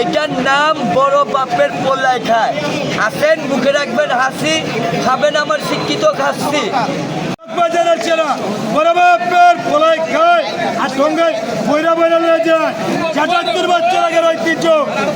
এইটার নাম বড় বাপের পোলায় খায়। আসেন মুখে রাখবেন হাসি খাবেন আমার শিক্ষিত খাসি। বাজারের ছেলা বড় বাপের পোলাই খায় আর সঙ্গে বইরা বইরা লয়ে যায়। চাটাত্তর বছর আগের ঐতিহ্য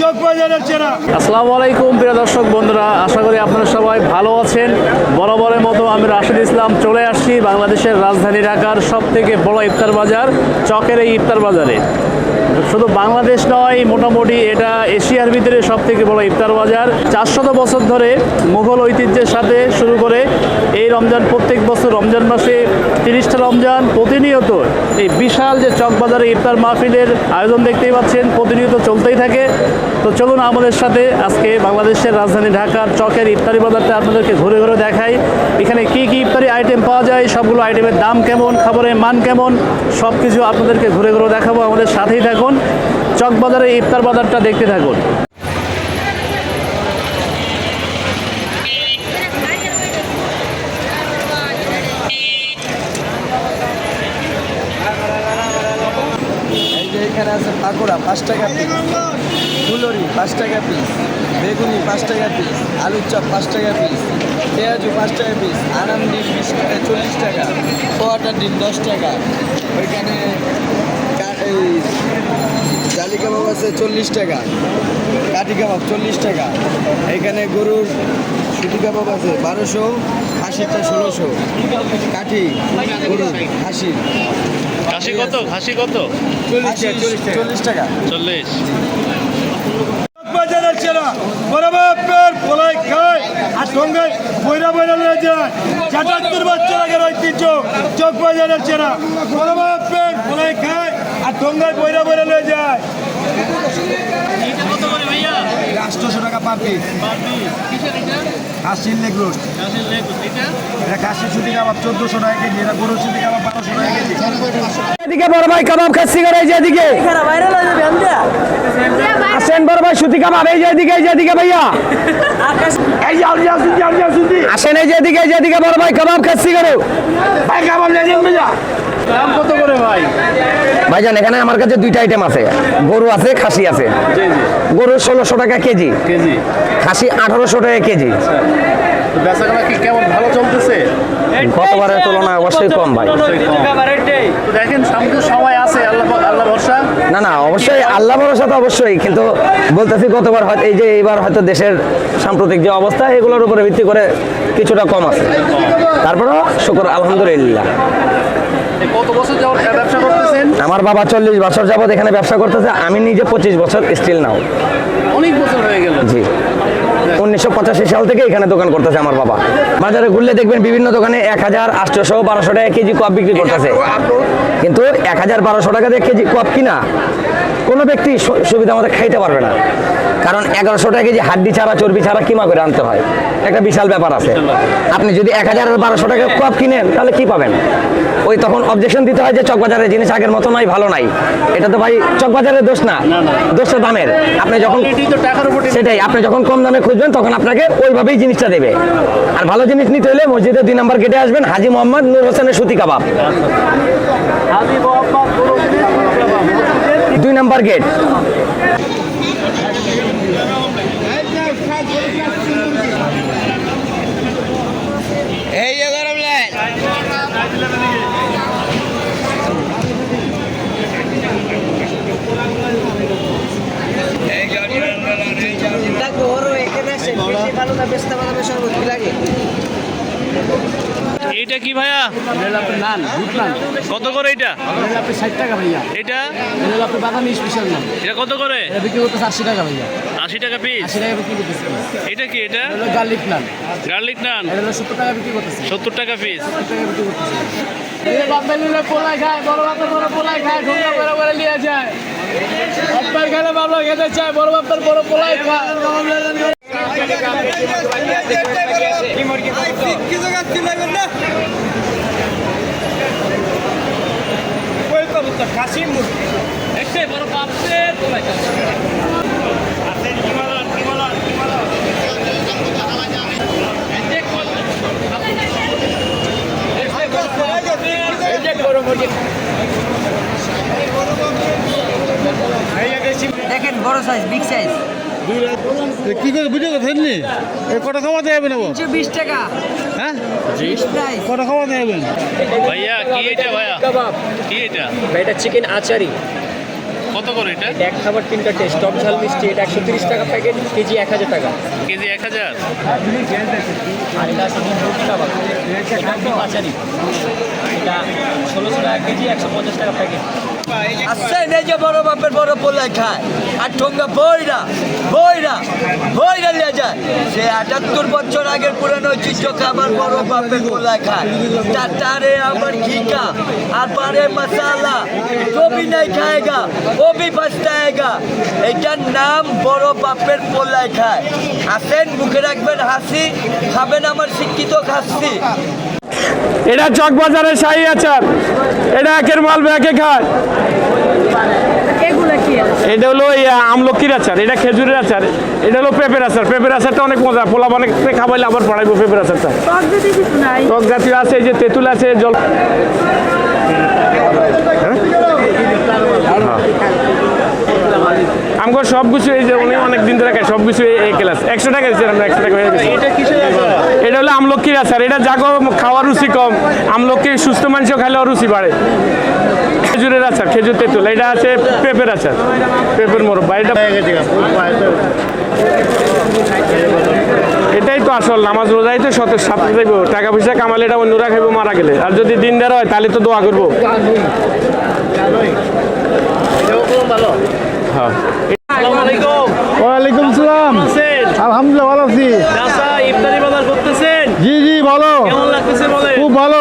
চক বাজারের ছেলা। আসসালামু আলাইকুম প্রিয় দর্শক বন্ধুরা আশা করি আপনারা সবাই ভালো আছেন। বরাবরের মতো আমি রাশিদ ইসলাম চলে আসছি বাংলাদেশের রাজধানী ঢাকার সব থেকে বড় ইফতার বাজার চকের এই ইফতার বাজারে। শুধু বাংলাদেশ নয়, মোটামুটি এটা এশিয়ার ভিতরে সব থেকে বড় ইফতার বাজার। চারশত বছর ধরে মুঘল ঐতিহ্যের সাথে শুরু করে এই রমজান, প্রত্যেক বছর রমজান মাসে তিরিশটা রমজান প্রতিনিয়ত এই বিশাল যে চক বাজারে ইফতার মাহফিলের আয়োজন দেখতেই পাচ্ছেন, প্রতিনিয়ত চলতেই থাকে। তো চলুন আমাদের সাথে আজকে বাংলাদেশের রাজধানী ঢাকার চকের ইফতারি বাজারটা আপনাদেরকে ঘুরে ঘুরে দেখাই। এখানে কি কি ইফতারি আইটেম পাওয়া যায়, সবগুলো আইটেমের দাম কেমন, খাবারের মান কেমন সব কিছু আপনাদেরকে ঘুরে ঘুরে দেখাবো। আমাদের সাথেই থাকুন। চক বাজারে ইফতার বাজারটা দেখতে থাকুন। এখানে আছে পাকোড়া, পাঁচ টাকা পিস ফুলরি, পাঁচ টাকা পিস বেগুনি, পাঁচ টাকা পিস আলুর চপ, পাঁচ টাকা পিস পেঁয়াজু, পাঁচ টাকা পিস আনাম ডিম, বিশ টাকা, চল্লিশ টাকা। পোয়াটার ডিম, দশ টাকা। ওইখানে জালি কাবাব আছে চল্লিশ টাকা কাঠি কাবাব চল্লিশ টাকা। এখানে গরুর সুতি কাবাব আছে বারোশো খাসিটা ষোলোশো। কাঠি গরুর খাসি খাসি কত? খাসি কত? চল্লিশ টাকা চল্লিশ বাজারের ছেলা বড় বাপের পোলাই খায় আর সঙ্গে যায়। ঐতিহ্য চক বাজারের ছেলা বড় বাপের পোলাই খায় আর সঙ্গে বইরা বইরা লয়ে যায়। কত আটশোশো টাকা পার পিস কাশির লেগ রোড এটা? কাশির সুতি কাবাব চোদ্দোশো টাকা কেজি। এটা গরুর সুতি কাবাব বারোশো টাকা কেজি। এদিকে বড় ভাই কাবাব খাচ্ছি করে এই যে এদিকে। আসেন বড় ভাই সুতি কাবাব এই যে এদিকে এই যে এদিকে ভাইয়া। এই যে আলজি আসুন এই যে এদিকে এই যে এদিকে বড় ভাই কাবাব খাচ্ছি করে ভাই কাবাব নিয়ে যান ভাইয়া দাম কত করে ভাই? ভাইজান এখানে আমার কাছে দুইটা আইটেম আছে। গরু আছে খাসি আছে। জি জি। গরু ষোলোশো টাকা কেজি। কেজি। খাসি আঠারোশো টাকা কেজি। তো বেচাকেনা কি কেমন ভালো চলতেছে? গতবারের তুলনায় অবশ্যই কম ভাই। দেখেন সামনে সময় আছে আল্লাহ আল্লাহ ভরসা। না না অবশ্যই আল্লাহ ভরসা তো অবশ্যই কিন্তু বলতেছি গতবার হয়তো এই যে এবার হয়তো দেশের সাম্প্রতিক যে অবস্থা এগুলোর উপরে ভিত্তি করে কিছুটা কম আছে। তারপরেও শুকর আলহামদুলিল্লাহ। কত বছর যাওয়ার ব্যবসা করতেছেন? আমার বাবা চল্লিশ বছর যাবত এখানে ব্যবসা করতেছে আমি নিজে পঁচিশ বছর স্টিল নাও অনেক বছর হয়ে গেল। জি। উনিশশো পঁচাশি সাল থেকে এখানে দোকান করতেছে আমার বাবা। বাজারে ঘুরলে দেখবেন বিভিন্ন দোকানে এক হাজার আটশোশো বারোশো টাকা কেজি কপ বিক্রি করতেছে। কিন্তু এক হাজার বারোশো টাকা দিয়ে কেজি কপ কিনা কোনো ব্যক্তি সুবিধা মতো খাইতে পারবে না। কারণ এগারোশো টাকা কেজি হাড্ডি ছাড়া চর্বি ছাড়া কিমা করে আনতে হয়? একটা বিশাল ব্যাপার আছে। আপনি যদি এক হাজার বারোশো টাকা কপ কিনেন তাহলে কি পাবেন? ওই তখন অবজেকশন দিতে হয় যে চকবাজারের জিনিস আগের মতো নয় ভালো নাই। এটা তো ভাই চকবাজারের দোষ না দোষটা দামের। আপনি যখন সেটাই আপনি যখন কম দামে খুঁজবেন তখন আপনাকে ওইভাবেই জিনিসটা দেবে। আর ভালো জিনিস নিতে হলে মসজিদের দুই নম্বর গেটে আসবেন হাজি মোহাম্মদ নূর হোসেনের সুতি কাবাব। দুই নম্বর গেট। এইটা কি ভাইয়া? নান কত করে এটা এটা আপনি ষাট টাকা ভাইয়া। এটা এটা বাদামি স্পেশাল নান। এটা কত করে? এটা বিক্রি করতে আশি টাকা ভাইয়া। আশি টাকা পিস আশি টাকা বিক্রি করতেছে। এটা কি এটা? গার্লিক নান গার্লিক নান এটা হলো সত্তর টাকা বিক্রি করতেছে। সত্তর টাকা পিস টাকা বিক্রি করতেছে। পোলাই খায় বড় বাপ্পার বড় পোলাই খায় ঢোকা করে করে নিয়ে যায়। বাপ্পার খেলে বাবলা খেতে চায় বড় বাপ্পার বড় পোলাই খায়। দেখেন বড় সাইজ বিগ সাইজ কি করে বুঝে গেছেন নি এই কটা খাওয়াতে যাবেন বিশ টাকা। হ্যাঁ? প্রাইস কটা খাওয়াতে যাবেন? ভাইয়া কি এটা ভাইয়া? কি এটা? এটা চিকেন আচারি। কত করে এটা? এক খাবার তিনটা টেস্ট টক ঝাল মিষ্টি এটা একশো তিরিশ টাকা প্যাকেট কেজি এক হাজার টাকা। কেজি এক হাজার? আর এটা আছে রুটি কাবাব। এটা ডিম এটা ষোলোশো টাকা কেজি একশো পঞ্চাশ টাকা প্যাকেট। আসছেন এই যে বড় বাপের বড় পোলায় খায়। আর ঠোঙ্গা বইরা বইরা বইরা নিয়ে যায়। সে আটাত্তর বছর আগের পুরানো ঐতিহ্য খাবার বড় বাপের পোলায় খায়। টাটারে আবার ঘিকা আর পারে মশালা, কবি নাই খায়গা, কবি পস্তায়গা। এটার নাম বড় বাপের পোলায় খায়। আসেন, মুখে রাখবেন হাসি, খাবেন আমার শিক্ষিত খাসি। এটা চক বাজারে শাহী আচার। এটা একের মাল ব্যাকে খায়। এটা হলো এই আমলকির আচার এটা খেজুরের আচার। এটা হলো পেঁপের আচার। পেঁপের আচারটা অনেক মজা। পোলা অনেক খাবাইলে আবার পড়াইবো পেঁপের আচারটা। টক জাতীয় আছে যে তেঁতুল আছে জল আমগো সব কিছু এই যে উনি অনেক দিন ধরে খায় সব কিছু এই ক্লাস একশো টাকা দিচ্ছেন আমরা একশো টাকা হয়ে গেছে। এটা হলো আমলকির আচার এটা জাগো খাওয়ার রুচি কম। আমলকি সুস্থ মানুষও খাইলে রুচি বাড়ে। খেজুরের আচার খেজুর তেঁতুল এটা আছে পেঁপের আচার পেঁপের মোরব্বা এটা এটাই তো আসল নামাজ রোজাই তো সতের সাথে দেব টাকা পয়সা কামালে এটা অন্যরা খাইবো মারা গেলে। আর যদি দিন দেওয়া হয় তাহলে তো দোয়া করব হ্যাঁ আসসালামু আলাইকুম ওয়ালাইকুম সালাম আছেন আলহামদুলিল্লাহ ভালো আছি চাচা ইফতারি বাজার করতেছেন জি জি ভালো কেমন লাগতেছে বলে খুব ভালো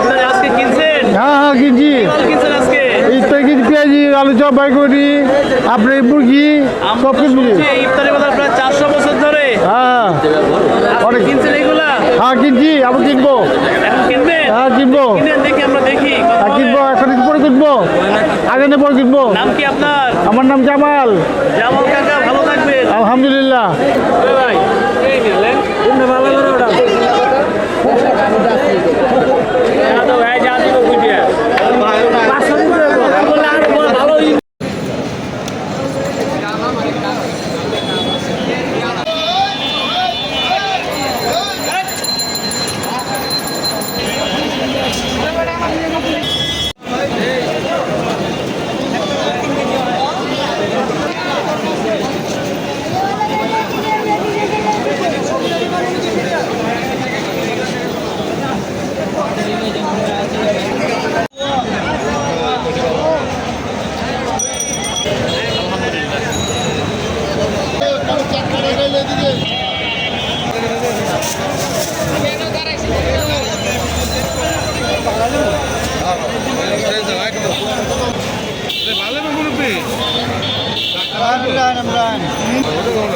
ইফতারি আজকে কিনছেন হ্যাঁ হ্যাঁ কিনছি মাল কিনছেন আজকে ইত্যাদি কিছু পেঁয়াজি আলু চপ বাইকটি আপনার মুরগি আমরা সব কিছু শুনছি এই ইফতারি বাজার প্রায় চারশো বছর ধরে। হ্যাঁ। অনেক কিনছেন এগুলা? হ্যাঁ কিনছি আবার কিনবো। এখন কিনবেন হ্যাঁ কিনবো। দেখি আমরা দেখি কত হ্যাঁ হবে? কিনবো এখন পরে কিনবো। আগামী পরে কিনবো। নাম কি আপনার? আমার নাম জামাল। জামাল কাকা ভালো থাকবেন। আলহামদুলিল্লাহ। ভাই। 가져가는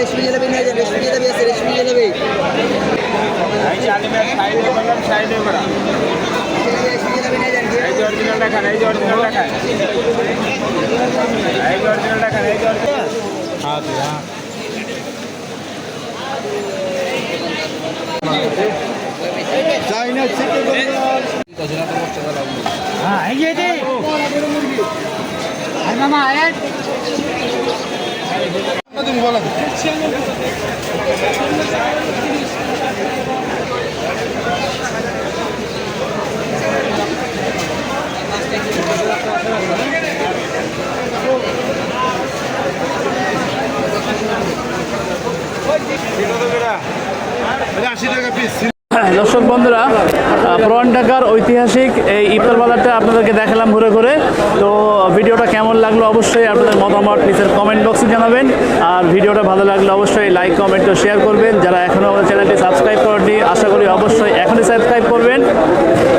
রেশমি জিলাপি নিয়ে যান রেশমি জিলাপি আছে রেশমি জিলাপি চাইনা হ্যাঁ Olha, assim, gente যান দর্শক বন্ধুরা পুরান ঢাকার ঐতিহাসিক এই ইফতার বাজারটা আপনাদেরকে দেখালাম ঘুরে ঘুরে। তো ভিডিওটা কেমন লাগল অবশ্যই আপনাদের মতামত নিচের কমেন্ট বক্সে জানাবেন। আর ভিডিওটা ভালো লাগলে অবশ্যই লাইক কমেন্ট ও শেয়ার করবেন। যারা এখনও আমাদের চ্যানেলটি সাবস্ক্রাইব করেননি, আশা করি অবশ্যই এখনই সাবস্ক্রাইব করবেন।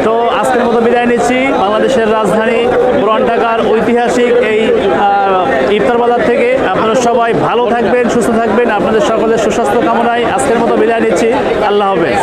তো আজকের মতো বিদায় নিচ্ছি। বাংলাদেশের রাজধানী পুরান ঢাকার ঐতিহাসিক এই আহ, ইফতার বাজার থেকে আপনারা সবাই ভালো থাকবেন, সুস্থ থাকবেন। আপনাদের সকলের সুস্বাস্থ্য কামনায় আজকের মতো বিদায় নিচ্ছি। আল্লাহ হাফেজ।